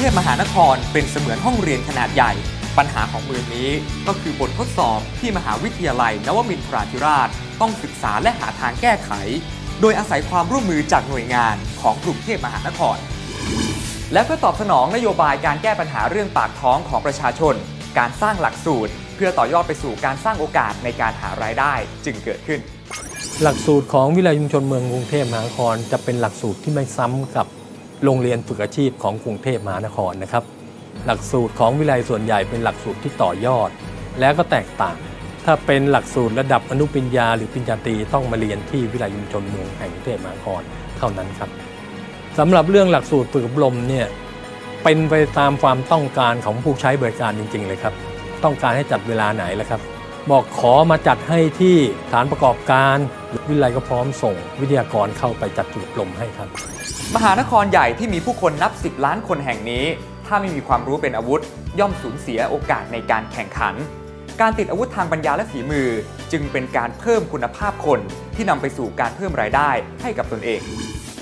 ทพมหานครเป็นเสมือนห้องเรียนขนาดใหญ่ ปัญหาของเมืองนี้ ก็คือบททดสอบที่มหาวิทยาลัยนวมินทราธิราช ต้องศึกษาและหาทางแก้ไข โดยอาศัยความร่วมมือจากหน่วยงานของกรุงเทพมหานคร และเพื่อตอบสนองนโยบายการแก้ปัญหาเรื่องปากท้องของประชาชน การสร้างหลักสูตร เพื่อต่อยอดไปสู่การสร้างโอกาสในการหารายได้จึงเกิดขึ้น หลักสูตรของวิทยาชุมชนเมืองกรุงเทพมหานครจะเป็นหลักสูตรที่ไม่ซ้ำกับ โรงเรียนฝึกอาชีพของกรุงเทพมหานครนะครับ หลักสูตรของวิทยาลัยส่วนใหญ่เป็นหลักสูตรที่ต่อยอด และก็แตกต่าง ถ้าเป็นหลักสูตรระดับอนุปริญญา หรือปริญญาตรีต้องมาเรียนที่วิทยาลัยชุมชนเมืองแห่งกรุงเทพมหานครเท่านั้นครับสำหรับเรื่องหลักสูตรฝึกอบรมเนี่ยเป็นไปตามความต้องการของผู้ใช้บริการจริง ๆ เลยครับ ต้องการให้จัดเวลาไหนล่ะครับ บอกขอมาจัดให้ที่ฐานประกอบการวิทยาลัยก็พร้อมส่งวิทยากรเข้าไปจัดจุดอบรมให้ครับ มหานครใหญ่ที่มีผู้คนนับ 10 ล้านคนแห่งนี้ ถ้าไม่มีความรู้เป็นอาวุธ ย่อมสูญเสียโอกาสในการแข่งขัน การติดอาวุธทางปัญญาและฝีมือ จึงเป็นการเพิ่มคุณภาพคนที่นำไปสู่การเพิ่มรายได้ให้กับตนเอง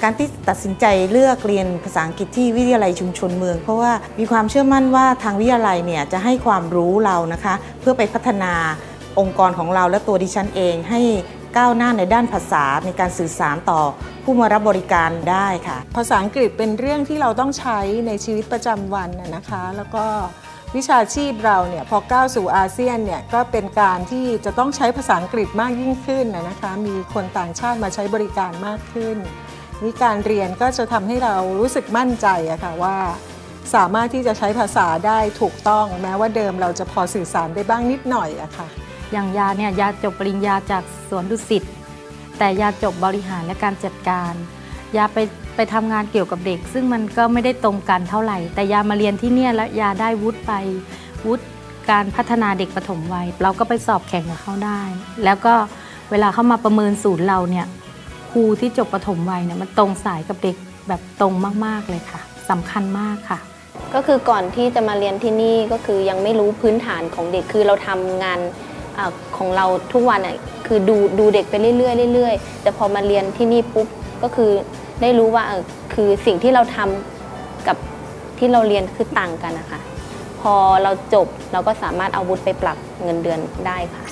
การที่ตัดสินใจเลือกเรียนภาษาอังกฤษที่วิทยาลัยชุมชนเมือง เพราะว่ามีความเชื่อมั่นว่าทางวิทยาลัยเนี่ยจะให้ความรู้เรานะคะ เพื่อไปพัฒนา องค์กรของเราและตัวดิฉันเองให้ก้าวหน้าในด้านภาษาในการสื่อสารต่อผู้มารับบริการได้ค่ะ ภาษาอังกฤษเป็นเรื่องที่เราต้องใช้ในชีวิตประจำวันนะคะ แล้วก็วิชาชีพเราเนี่ยพอก้าวสู่อาเซียนเนี่ยก็เป็นการที่จะต้องใช้ภาษาอังกฤษมากยิ่งขึ้นนะนะคะ มีคนต่างชาติมาใช้บริการมากขึ้นนี่การเรียนก็จะทำให้เรารู้สึกมั่นใจอะค่ะว่า สามารถที่จะใช้ภาษาได้ถูกต้อง แม้ว่าเดิมเราจะพอสื่อสารได้บ้างนิดหน่อยอะค่ะ อย่างยาเนี่ยยาจบปริญญาจากสวนดุสิตแต่ยาจบบริหารและการจัดการ ยาไปไปทำงานเกี่ยวกับเด็ก ซึ่งมันก็ไม่ได้ตรงกันเท่าไหร่ แต่ยามาเรียนที่เนี่ยแล้วยาได้วุฒิไปวุฒิการพัฒนาเด็กปฐมวัย เราก็ไปสอบแข่งกับเขาได้ แล้วก็เวลาเข้ามาประเมินศูนย์เราเนี่ยครูที่จบปฐมวัยเนี่ยมันตรงสายกับเด็กแบบตรงมากๆเลยค่ะสำคัญมากค่ะก็คือก่อนที่จะมาเรียนที่นี่ก็คือยังไม่รู้พื้นฐานของเด็กคือเราทำงาน อของเราทุกวันอะคือดูดูเด็กไปเรื่อยๆเรื่อยๆ แต่พอมาเรียนที่นี่ปุ๊บก็คือได้รู้ว่าคือสิ่งที่เราทำกับที่เราเรียนคือต่างกันนะคะพอเราจบเราก็สามารถเอาวุธไปปรับเงินเดือนได้ค่ะ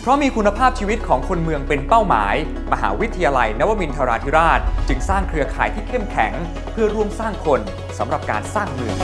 เพราะมีคุณภาพชีวิตของคนเมืองเป็นเป้าหมาย มหาวิทยาลัยนวมินทราธิราช จึงสร้างเครือข่ายที่เข้มแข็ง เพื่อร่วมสร้างคนสำหรับการสร้างเมือง